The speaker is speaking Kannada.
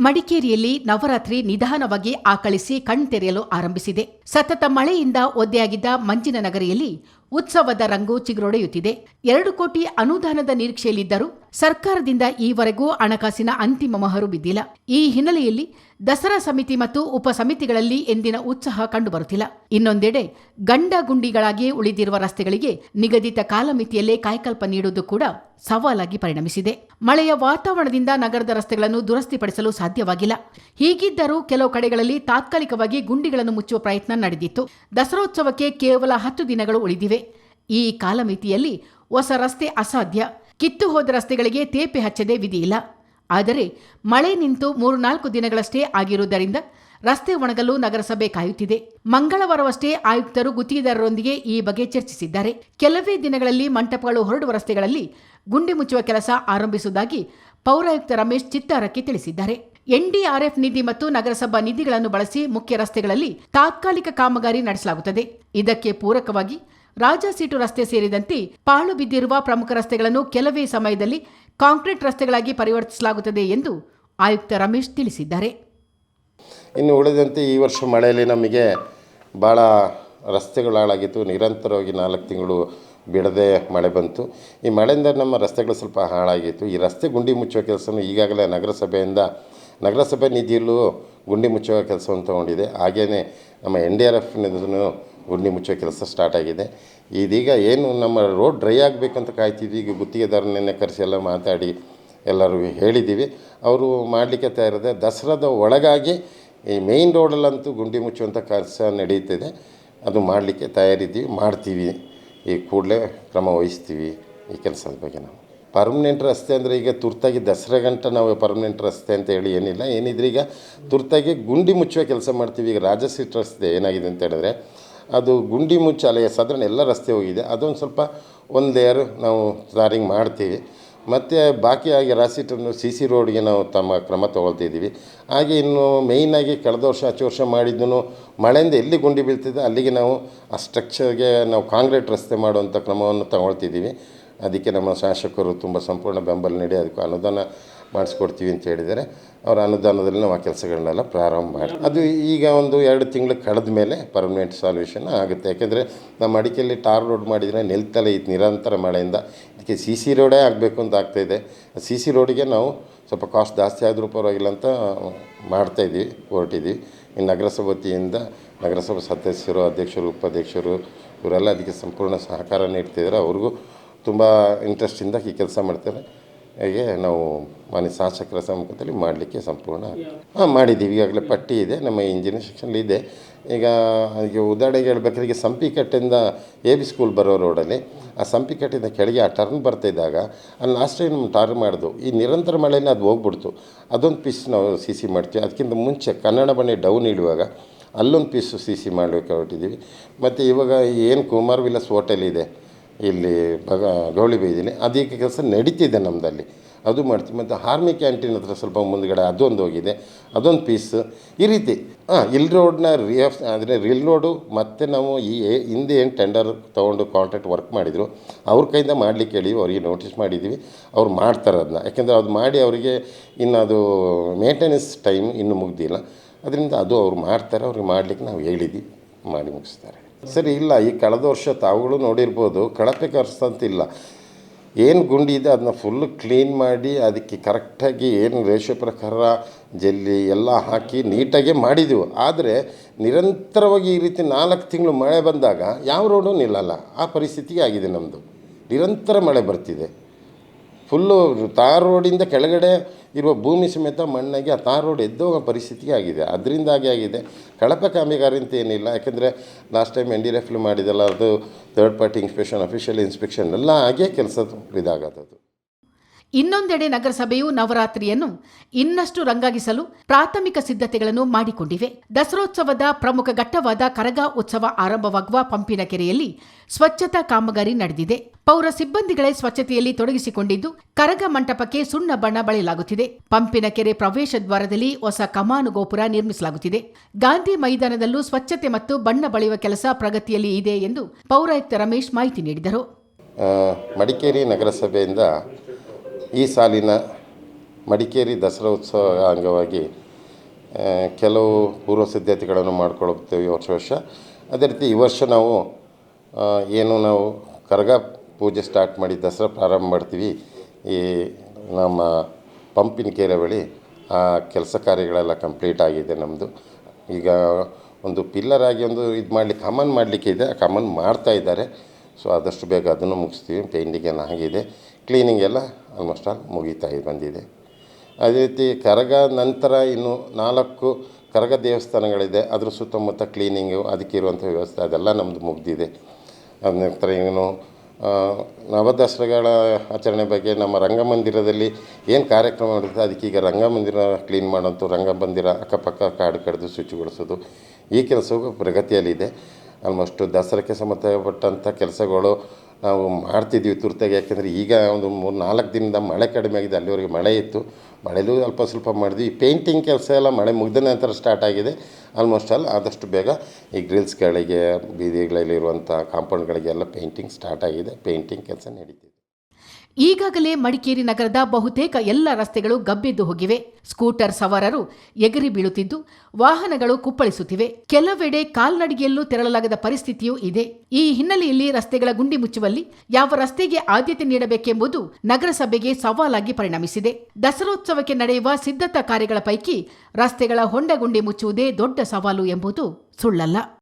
ಮಡಿಕೇರಿಯಲ್ಲಿ ನವರಾತ್ರಿ ನಿಧಾನವಾಗಿ ಆಕಳಿಸಿ ಕಣ್ತೆರೆಯಲು ಆರಂಭಿಸಿದೆ. ಸತತ ಮಳೆಯಿಂದ ಒದ್ದೆಯಾಗಿದ್ದ ಮಂಜಿನ ನಗರಿಯಲ್ಲಿ ಉತ್ಸವದ ರಂಗು ಚಿಗುರೊಡೆಯುತ್ತಿದೆ ಎರಡು ಕೋಟಿ ಅನುದಾನದ ನಿರೀಕ್ಷೆಯಲ್ಲಿದ್ದರೂ ಸರ್ಕಾರದಿಂದ ಈವರೆಗೂ ಹಣಕಾಸಿನ ಅಂತಿಮ ಮಹರು ಬಿದ್ದಿಲ್ಲ. ಈ ಹಿನ್ನೆಲೆಯಲ್ಲಿ ದಸರಾ ಸಮಿತಿ ಮತ್ತು ಉಪ ಸಮಿತಿಗಳಲ್ಲಿ ಎಂದಿನ ಉತ್ಸಾಹ ಕಂಡುಬರುತ್ತಿಲ್ಲ. ಇನ್ನೊಂದೆಡೆ ಗಂಡ ಗುಂಡಿಗಳಾಗಿ ಉಳಿದಿರುವ ರಸ್ತೆಗಳಿಗೆ ನಿಗದಿತ ಕಾಲಮಿತಿಯಲ್ಲೇ ಕಾಯಕಲ್ಪ ನೀಡುವುದು ಕೂಡ ಸವಾಲಾಗಿ ಪರಿಣಮಿಸಿದೆ. ಮಳೆಯ ವಾತಾವರಣದಿಂದ ನಗರದ ರಸ್ತೆಗಳನ್ನು ದುರಸ್ತಿಪಡಿಸಲು ಸಾಧ್ಯವಾಗಿಲ್ಲ. ಹೀಗಿದ್ದರೂ ಕೆಲವು ಕಡೆಗಳಲ್ಲಿ ತಾತ್ಕಾಲಿಕವಾಗಿ ಗುಂಡಿಗಳನ್ನು ಮುಚ್ಚುವ ಪ್ರಯತ್ನ ನಡೆದಿತ್ತು. ದಸರೋತ್ಸವಕ್ಕೆ ಕೇವಲ ಹತ್ತು ದಿನಗಳು ಉಳಿದಿವೆ. ಈ ಕಾಲಮಿತಿಯಲ್ಲಿ ಹೊಸ ರಸ್ತೆ ಅಸಾಧ್ಯ. ಕಿತ್ತು ಹೋದ ರಸ್ತೆಗಳಿಗೆ ತೇಪೆ ಹಚ್ಚದೆ ವಿಧಿಯಿಲ್ಲ. ಆದರೆ ಮಳೆ ನಿಂತು ಮೂರು ನಾಲ್ಕು ದಿನಗಳಷ್ಟೇ ಆಗಿರುವುದರಿಂದ ರಸ್ತೆ ಒಣಗಲು ನಗರಸಭೆ ಕಾಯುತ್ತಿದೆ. ಮಂಗಳವಾರವಷ್ಟೇ ಆಯುಕ್ತರು ಗುತ್ತಿಗೆದಾರರೊಂದಿಗೆ ಈ ಬಗ್ಗೆ ಚರ್ಚಿಸಿದ್ದಾರೆ. ಕೆಲವೇ ದಿನಗಳಲ್ಲಿ ಮಂಟಪಗಳು ಹೊರಡುವ ರಸ್ತೆಗಳಲ್ಲಿ ಗುಂಡಿ ಮುಚ್ಚುವ ಕೆಲಸ ಆರಂಭಿಸುವುದಾಗಿ ಪೌರಾಯುಕ್ತ ರಮೇಶ್ ಚಿತ್ತಾರಕ್ಕೆ ತಿಳಿಸಿದ್ದಾರೆ. ಎನ್ಡಿಆರ್ಎಫ್ ನಿಧಿ ಮತ್ತು ನಗರಸಭಾ ನಿಧಿಗಳನ್ನು ಬಳಸಿ ಮುಖ್ಯ ರಸ್ತೆಗಳಲ್ಲಿ ತಾತ್ಕಾಲಿಕ ಕಾಮಗಾರಿ ನಡೆಸಲಾಗುತ್ತದೆ. ಇದಕ್ಕೆ ಪೂರಕವಾಗಿ ರಾಜಸೀಟು ರಸ್ತೆ ಸೇರಿದಂತೆ ಪಾಳು ಬಿದ್ದಿರುವ ಪ್ರಮುಖ ರಸ್ತೆಗಳನ್ನು ಕೆಲವೇ ಸಮಯದಲ್ಲಿ ಕಾಂಕ್ರೀಟ್ ರಸ್ತೆಗಳಾಗಿ ಪರಿವರ್ತಿಸಲಾಗುತ್ತದೆ ಎಂದು ಆಯುಕ್ತ ರಮೇಶ್ ತಿಳಿಸಿದ್ದಾರೆ. ಇನ್ನು ಉಳಿದಂತೆ ಈ ವರ್ಷ ಮಳೆಯಲ್ಲಿ ನಮಗೆ ಭಾಳ ರಸ್ತೆಗಳು ಹಾಳಾಗಿತ್ತು. ನಿರಂತರವಾಗಿ ನಾಲ್ಕು ತಿಂಗಳು ಬಿಡದೆ ಮಳೆ ಬಂತು. ಈ ಮಳೆಯಿಂದ ನಮ್ಮ ರಸ್ತೆಗಳು ಸ್ವಲ್ಪ ಹಾಳಾಗಿತ್ತು. ಈ ರಸ್ತೆ ಗುಂಡಿ ಮುಚ್ಚುವ ಕೆಲಸವನ್ನು ಈಗಾಗಲೇ ನಗರಸಭೆಯಿಂದ, ನಗರಸಭೆ ನಿಧಿಯಲ್ಲೂ ಗುಂಡಿ ಮುಚ್ಚುವ ಕೆಲಸವನ್ನು ತಗೊಂಡಿದೆ. ಹಾಗೆಯೇ ನಮ್ಮ ಎನ್ ಡಿ ಆರ್ ಎಫ್ನಿಂದೂ ಗುಂಡಿ ಮುಚ್ಚುವ ಕೆಲಸ ಸ್ಟಾರ್ಟ್ ಆಗಿದೆ. ಇದೀಗ ಏನು ನಮ್ಮ ರೋಡ್ ಡ್ರೈ ಆಗಬೇಕಂತ ಕಾಯ್ತಿದ್ವಿ. ಈಗ ಗುತ್ತಿಗೆದಾರನೇ ಕರೆಸಿ ಎಲ್ಲ ಮಾತಾಡಿ ಎಲ್ಲರೂ ಹೇಳಿದ್ದೀವಿ. ಅವರು ಮಾಡಲಿಕ್ಕೆ ತಯಾರಿದೆ ದಸರಾದ ಒಳಗಾಗಿ ಈ ಮೇಯ್ನ್ ರೋಡಲ್ಲಂತೂ ಗುಂಡಿ ಮುಚ್ಚುವಂಥ ಕೆಲಸ ನಡೆಯುತ್ತಿದೆ ಅದು ಮಾಡಲಿಕ್ಕೆ ತಯಾರಿದ್ದೀವಿ, ಮಾಡ್ತೀವಿ. ಈ ಕೂಡಲೇ ಕ್ರಮ ವಹಿಸ್ತೀವಿ ಈ ಕೆಲಸದ ಬಗ್ಗೆ ನಾವು. ಪರ್ಮನೆಂಟ್ ರಸ್ತೆ ಅಂದರೆ ಈಗ ತುರ್ತಾಗಿ ದಸರಾ ಗಂಟ ನಾವು ಪರ್ಮನೆಂಟ್ ರಸ್ತೆ ಅಂತ ಹೇಳಿ ಏನಿಲ್ಲ. ಏನಿದ್ರೆ ಈಗ ತುರ್ತಾಗಿ ಗುಂಡಿ ಮುಚ್ಚುವ ಕೆಲಸ ಮಾಡ್ತೀವಿ. ಈಗ ರಾಜಸೀಟ್ ರಸ್ತೆ ಏನಾಗಿದೆ ಅಂತ ಹೇಳಿದ್ರೆ ಅದು ಗುಂಡಿ ಮುಚ್ಚಾಲಯ ಸಾಧಾರಣ ಎಲ್ಲ ರಸ್ತೆ ಹೋಗಿದೆ. ಅದೊಂದು ಸ್ವಲ್ಪ ಒಂದು ಲೇಯರ್ ನಾವು ಟಾರಿಂಗ್ ಮಾಡ್ತೀವಿ. ಮತ್ತು ಬಾಕಿಯಾಗಿ ರಾಸಿಟನ್ನು ಸಿ ಸಿ ರೋಡ್ಗೆ ನಾವು ತಮ್ಮ ಕ್ರಮ ತೊಗೊಳ್ತಿದ್ದೀವಿ ಹಾಗೆ ಇನ್ನು ಮೇಯ್ನಾಗಿ ಕಳೆದ ವರ್ಷ ಹಚ್ಚು ವರ್ಷ ಮಾಡಿದ್ದು ಮಳೆಯಿಂದ ಎಲ್ಲಿ ಗುಂಡಿ ಬೀಳ್ತಿದೆ ಅಲ್ಲಿಗೆ ನಾವು ಆ ಸ್ಟ್ರಕ್ಚರ್ಗೆ ನಾವು ಕಾಂಕ್ರೀಟ್ ರಸ್ತೆ ಮಾಡುವಂಥ ಕ್ರಮವನ್ನು ತಗೊಳ್ತಿದ್ದೀವಿ ಅದಕ್ಕೆ ನಮ್ಮ ಶಾಸಕರು ತುಂಬ ಸಂಪೂರ್ಣ ಬೆಂಬಲ ನೀಡಿ, ಅದಕ್ಕೆ ಅನುದಾನ ಮಾಡಿಸ್ಕೊಡ್ತೀವಿ ಅಂತ ಹೇಳಿದರೆ ಅವರ ಅನುದಾನದಲ್ಲಿ ನಾವು ಆ ಕೆಲಸಗಳನ್ನೆಲ್ಲ ಪ್ರಾರಂಭ ಮಾಡಿ. ಅದು ಈಗ ಒಂದು ಎರಡು ತಿಂಗಳು ಕಳೆದ ಮೇಲೆ ಪರ್ಮನೆಂಟ್ ಸಾಲ್ಯೂಷನ್ ಆಗುತ್ತೆ. ಯಾಕೆಂದರೆ ನಮ್ಮ ಅಡಿಕೆಯಲ್ಲಿ ಟಾರ್ ರೋಡ್ ಮಾಡಿದರೆ ನಿಲ್ತಲೇ ಇತ್ತು ನಿರಂತರ ಮಳೆಯಿಂದ ಇದಕ್ಕೆ ಸಿ ಸಿ ರೋಡೇ ಆಗಬೇಕು ಅಂತ ಆಗ್ತಾಯಿದೆ ಸಿ ಸಿ ರೋಡಿಗೆ ನಾವು ಸ್ವಲ್ಪ ಕಾಸ್ಟ್ ಜಾಸ್ತಿ ಆದರೂ ಪರವಾಗಿಲ್ಲ ಅಂತ ಮಾಡ್ತಾಯಿದ್ವಿ ಹೊರಟಿದ್ವಿ. ಇನ್ನು ನಗರಸಭೆ ವತಿಯಿಂದ ನಗರಸಭಾ ಸದಸ್ಯರು, ಅಧ್ಯಕ್ಷರು, ಉಪಾಧ್ಯಕ್ಷರು ಇವರೆಲ್ಲ ಅದಕ್ಕೆ ಸಂಪೂರ್ಣ ಸಹಕಾರ ನೀಡ್ತಿದ್ದಾರೆ. ಅವ್ರಿಗೂ ತುಂಬ ಇಂಟ್ರೆಸ್ಟಿಂದ ಈ ಕೆಲಸ ಮಾಡ್ತಾರೆ. ಹಾಗೆ ನಾವು ಮಾನ್ಯ ಶಾಸಕರ ಸಮ್ಮುಖದಲ್ಲಿ ಮಾಡಲಿಕ್ಕೆ ಸಂಪೂರ್ಣ ಹಾಂ, ಮಾಡಿದ್ದೀವಿ. ಈಗಾಗಲೇ ಪಟ್ಟಿ ಇದೆ. ನಮ್ಮ ಇಂಜಿನಿಯರ್ ಸೆಕ್ಷನಲ್ಲಿ ಇದೆ. ಈಗ ಅದಕ್ಕೆ ಉದಾಹರಣೆಗೆ ಹೇಳ್ಬೇಕಾದ್ರೆ ಈಗ ಸಂಪಿಕಟ್ಟೆಯಿಂದ ಎ ಬಿ ಸ್ಕೂಲ್ ಬರೋ ರೋಡಲ್ಲಿ ಆ ಸಂಪಿಕಟ್ಟೆಯಿಂದ ಕೆಳಗೆ ಆ ಟರ್ನ್ ಬರ್ತಿದ್ದಾಗ ಅಲ್ಲಿ ಲಾಸ್ಟ್ ಟೈಮ್ ಟರ್ನ್ ಟಾರ್ ಮಾಡಿದ್ವು. ಈ ನಿರಂತರ ಮಳೆಯಲ್ಲಿ ಅದು ಹೋಗ್ಬಿಡ್ತು. ಅದೊಂದು ಪೀಸ್ ನಾವು ಸಿ ಸಿ ಮಾಡ್ತೀವಿ. ಅದಕ್ಕಿಂತ ಮುಂಚೆ ಕನ್ನಡ ಬಣ್ಣ ಡೌನ್ ಇಡುವಾಗ ಅಲ್ಲೊಂದು ಪೀಸು ಸಿ ಸಿ ಮಾಡಲಿಕ್ಕೆ ಹೊರಟಿದ್ದೀವಿ. ಮತ್ತು ಇವಾಗ ಏನು ಕುಮಾರ್ ವಿಲಾಸ್ ಹೋಟೆಲ್ ಇದೆ. ಇಲ್ಲಿ ಬಗ ಗೌಳಿ ಬೈದಿನಿ. ಅದಕ್ಕೆ ಕೆಲಸ ನಡೀತಿದೆ ನಮ್ಮದಲ್ಲಿ ಅದು ಮಾಡ್ತೀವಿ ಮತ್ತು ಹಾರ್ಮಿ ಕ್ಯಾಂಟೀನ್ ಹತ್ರ ಸ್ವಲ್ಪ ಮುಂದ್ಗಡೆ ಅದೊಂದು ಹೋಗಿದೆ. ಅದೊಂದು ಪೀಸ್ ಈ ರೀತಿ. ಹಾಂ ಇಲ್ ರೋಡ್ನ ರಿಯಫ್ ಅಂದರೆ ರಿಲ್ ರೋಡು ಮತ್ತು ನಾವು ಈ ಹಿಂದೆ ಏನು ಟೆಂಡರ್ ತೊಗೊಂಡು ಕಾಂಟ್ರಾಕ್ಟ್ ವರ್ಕ್ ಮಾಡಿದರು, ಅವ್ರ ಕೈಯಿಂದ ಮಾಡಲಿಕ್ಕೆ ಹೇಳಿ ಅವರಿಗೆ ನೋಟಿಸ್ ಮಾಡಿದ್ದೀವಿ ಅವ್ರು ಮಾಡ್ತಾರೆ ಅದನ್ನ ಯಾಕೆಂದರೆ ಅದು ಮಾಡಿ ಅವರಿಗೆ ಇನ್ನು ಅದು ಮೇಂಟೆನೆನ್ಸ್ ಟೈಮ್ ಇನ್ನೂ ಮುಗ್ದಿಲ್ಲ. ಅದರಿಂದ ಅದು ಅವ್ರು ಮಾಡ್ತಾರೆ. ಅವ್ರಿಗೆ ಮಾಡಲಿಕ್ಕೆ ನಾವು ಹೇಳಿದ್ವಿ. ಮಾಡಿ ಮುಗಿಸ್ತಾರೆ. ಸರಿ, ಇಲ್ಲ, ಈ ಕಳೆದ ವರ್ಷ ತಾವುಗಳು ನೋಡಿರ್ಬೋದು, ಕಳಪೆ ಕರ್ಸಂತಿಲ್ಲ. ಏನು ಗುಂಡಿ ಇದೆ ಅದನ್ನ ಫುಲ್ಲು ಕ್ಲೀನ್ ಮಾಡಿ, ಅದಕ್ಕೆ ಕರೆಕ್ಟಾಗಿ ಏನು ರೇಷೆ ಪ್ರಕಾರ ಜಲ್ಲಿ ಎಲ್ಲ ಹಾಕಿ ನೀಟಾಗೆ ಮಾಡಿದೆವು. ಆದರೆ, ನಿರಂತರವಾಗಿ ಈ ರೀತಿ ನಾಲ್ಕು ತಿಂಗಳು ಮಳೆ ಬಂದಾಗ ಯಾವ ರೋಡು ನಿಲ್ಲಲ್ಲ. ಆ ಪರಿಸ್ಥಿತಿಗೆ ಆಗಿದೆ ನಮ್ಮದು ನಿರಂತರ ಮಳೆ ಬರ್ತಿದೆ. ಫುಲ್ಲು ತಾರ್ ರೋಡಿಂದ ಕೆಳಗಡೆ ಇರುವ ಭೂಮಿ ಸಮೇತ ಮಣ್ಣಾಗಿ ಆ ತಾರ್ ರೋಡ್ ಎದ್ದೋಗೋ ಪರಿಸ್ಥಿತಿ ಆಗಿದೆ. ಅದರಿಂದಾಗಿ ಆಗಿದೆ. ಕಳಪೆ ಕಾಮಗಾರಿ ಅಂತ ಏನಿಲ್ಲ. ಯಾಕೆಂದರೆ ಲಾಸ್ಟ್ ಟೈಮ್ ಎನ್ ಡಿ ಎಫ್ಲು ಮಾಡಿದಲ್ಲ ಅದು third party inspection official inspection ಎಲ್ಲ ಆಗೇ ಕೆಲಸ ಇದಾಗತ್ತದು. ಇನ್ನೊಂದೆಡೆ ನಗರಸಭೆಯು ನವರಾತ್ರಿಯನ್ನು ಇನ್ನಷ್ಟು ರಂಗಾಗಿಸಲು ಪ್ರಾಥಮಿಕ ಸಿದ್ಧತೆಗಳನ್ನು ಮಾಡಿಕೊಂಡಿವೆ. ದಸರೋತ್ಸವದ ಪ್ರಮುಖ ಘಟ್ಟವಾದ ಕರಗ ಉತ್ಸವ ಆರಂಭವಾಗುವ ಪಂಪಿನ ಕೆರೆಯಲ್ಲಿ ಸ್ವಚ್ಛತಾ ಕಾಮಗಾರಿ ನಡೆದಿದೆ. ಪೌರ ಸಿಬ್ಬಂದಿಗಳೇ ಸ್ವಚ್ಛತೆಯಲ್ಲಿ ತೊಡಗಿಸಿಕೊಂಡಿದ್ದು ಕರಗ ಮಂಟಪಕ್ಕೆ ಸುಣ್ಣ ಬಣ್ಣ ಬಳಿಯಲಾಗುತ್ತಿದೆ. ಪಂಪಿನ ಕೆರೆ ಪ್ರವೇಶ ದ್ವಾರದಲ್ಲಿ ಹೊಸ ಕಮಾನು ಗೋಪುರ ನಿರ್ಮಿಸಲಾಗುತ್ತಿದೆ. ಗಾಂಧಿ ಮೈದಾನದಲ್ಲೂ ಸ್ವಚ್ಛತೆ ಮತ್ತು ಬಣ್ಣ ಬಳಿಯುವ ಕೆಲಸ ಪ್ರಗತಿಯಲ್ಲಿ ಇದೆ ಎಂದು ಪೌರಾಯುಕ್ತ ರಮೇಶ್ ಮಾಹಿತಿ ನೀಡಿದರು. ಮಡಿಕೇರಿ ನಗರಸಭೆಯಿಂದ ಈ ಸಾಲಿನ ಮಡಿಕೇರಿ ದಸರಾ ಉತ್ಸವ ಅಂಗವಾಗಿ ಕೆಲವು ಪೂರ್ವ ಸಿದ್ಧತೆಗಳನ್ನು ಮಾಡ್ಕೊಳ್ತೇವೆ ವರ್ಷ ವರ್ಷ. ಅದೇ ರೀತಿ ಈ ವರ್ಷ ನಾವು ಏನು ನಾವು ಕರಗ ಪೂಜೆ ಸ್ಟಾರ್ಟ್ ಮಾಡಿ ದಸರಾ ಪ್ರಾರಂಭ ಮಾಡ್ತೀವಿ. ಈ ನಮ್ಮ ಪಂಪಿನ ಕೆರೆ ಬಳಿ ಆ ಕೆಲಸ ಕಾರ್ಯಗಳೆಲ್ಲ ಕಂಪ್ಲೀಟ್ ಆಗಿದೆ ನಮ್ಮದು ಈಗ ಒಂದು ಪಿಲ್ಲರ್ ಆಗಿ ಒಂದು ಇದು ಮಾಡಲಿಕ್ಕೆ ಕಮನ್ ಮಾಡಲಿಕ್ಕೆ ಇದೆ ಆ ಕಮನ್ ಮಾಡ್ತಾ ಇದ್ದಾರೆ. ಸೊ ಆದಷ್ಟು ಬೇಗ ಅದನ್ನು ಮುಗಿಸ್ತೀವಿ. ಪೇಂಟಿಂಗ್ ಎಲ್ಲ ಆಗಿದೆ. ಕ್ಲೀನಿಂಗ್ ಎಲ್ಲ ಆಲ್ಮೋಸ್ಟ್ ಮುಗಿತಾ ಬಂದಿದೆ. ಅದೇ ರೀತಿ ಕರಗ ನಂತರ ಇನ್ನು ನಾಲ್ಕು ಕರಗ ದೇವಸ್ಥಾನಗಳಿದೆ. ಅದರ ಸುತ್ತಮುತ್ತ ಕ್ಲೀನಿಂಗು ಅದಕ್ಕಿರುವಂಥ ವ್ಯವಸ್ಥೆ, ಅದೆಲ್ಲ ನಮ್ಮದು ಮುಗಿದಿದೆ. ಅದ ನಂತರ ಏನು ನವದಸರಾಗಳ ಆಚರಣೆ ಬಗ್ಗೆ ನಮ್ಮ ರಂಗಮಂದಿರದಲ್ಲಿ ಏನು ಕಾರ್ಯಕ್ರಮ ನಡೆಯುತ್ತೆ ಅದಕ್ಕೀಗ ರಂಗಮಂದಿರ ಕ್ಲೀನ್ ಮಾಡೋಂಥ ರಂಗಮಂದಿರ ಅಕ್ಕಪಕ್ಕ ಕಾಡು ಕಡಿದು ಶುಚಿಗೊಳಿಸೋದು ಈ ಕೆಲಸವು ಪ್ರಗತಿಯಲ್ಲಿದೆ. ಆಲ್ಮೋಸ್ಟ್ ದಸರಾಕ್ಕೆ ಸಂಬಂಧಪಟ್ಟಂಥ ಕೆಲಸಗಳು ನಾವು ಮಾಡ್ತಿದ್ವಿ ತುರ್ತಾಗಿ, ಯಾಕೆಂದರೆ ಈಗ ಒಂದು ಮೂರು ನಾಲ್ಕು ದಿನದ ಮಳೆ ಕಡಿಮೆ ಆಗಿದೆ, ಅಲ್ಲಿವರೆಗೆ ಮಳೆ ಇತ್ತು. ಮಳೆಲೂ ಅಲ್ಪ ಸ್ವಲ್ಪ ಮಾಡಿದ್ವಿ. ಪೇಂಟಿಂಗ್ ಕೆಲಸ ಎಲ್ಲ ಮಳೆ ಮುಗಿದ ನಂತರ ಸ್ಟಾರ್ಟ್ ಆಗಿದೆ. ಆಲ್ಮೋಸ್ಟ್ ಆಲ್ ಆದಷ್ಟು ಬೇಗ ಈ ಗ್ರಿಲ್ಸ್ಗಳಿಗೆ ಬೀದಿಗಳಲ್ಲಿರುವಂಥ ಕಾಂಪೌಂಡ್ಗಳಿಗೆಲ್ಲ ಪೇಂಟಿಂಗ್ ಸ್ಟಾರ್ಟ್ ಆಗಿದೆ. ಪೇಂಟಿಂಗ್ ಕೆಲಸ ನಡೀತಿದೆ. ಈಗಾಗಲೇ ಮಡಿಕೇರಿ ನಗರದ ಬಹುತೇಕ ಎಲ್ಲ ರಸ್ತೆಗಳು ಗಬ್ಬೆದ್ದು ಹೋಗಿವೆ. ಸ್ಕೂಟರ್ ಸವಾರರು ಎಗರಿ ಬೀಳುತ್ತಿದ್ದು, ವಾಹನಗಳು ಕುಪ್ಪಳಿಸುತ್ತಿವೆ. ಕೆಲವೆಡೆ ಕಾಲ್ನಡಿಗೆಯಲ್ಲೂ ತೆರಳಲಾಗದ ಪರಿಸ್ಥಿತಿಯೂ ಇದೆ. ಈ ಹಿನ್ನೆಲೆಯಲ್ಲಿ ರಸ್ತೆಗಳ ಗುಂಡಿ ಮುಚ್ಚುವಲ್ಲಿ ಯಾವ ರಸ್ತೆಗೆ ಆದ್ಯತೆ ನೀಡಬೇಕೆಂಬುದು ನಗರಸಭೆಗೆ ಸವಾಲಾಗಿ ಪರಿಣಮಿಸಿದೆ. ದಸರೋತ್ಸವಕ್ಕೆ ನಡೆಯುವ ಸಿದ್ಧತಾ ಕಾರ್ಯಗಳ ಪೈಕಿ ರಸ್ತೆಗಳ ಹೊಂಡಗುಂಡಿ ಮುಚ್ಚುವುದೇ ದೊಡ್ಡ ಸವಾಲು ಎಂಬುದು ಸುಳ್ಳಲ್ಲ.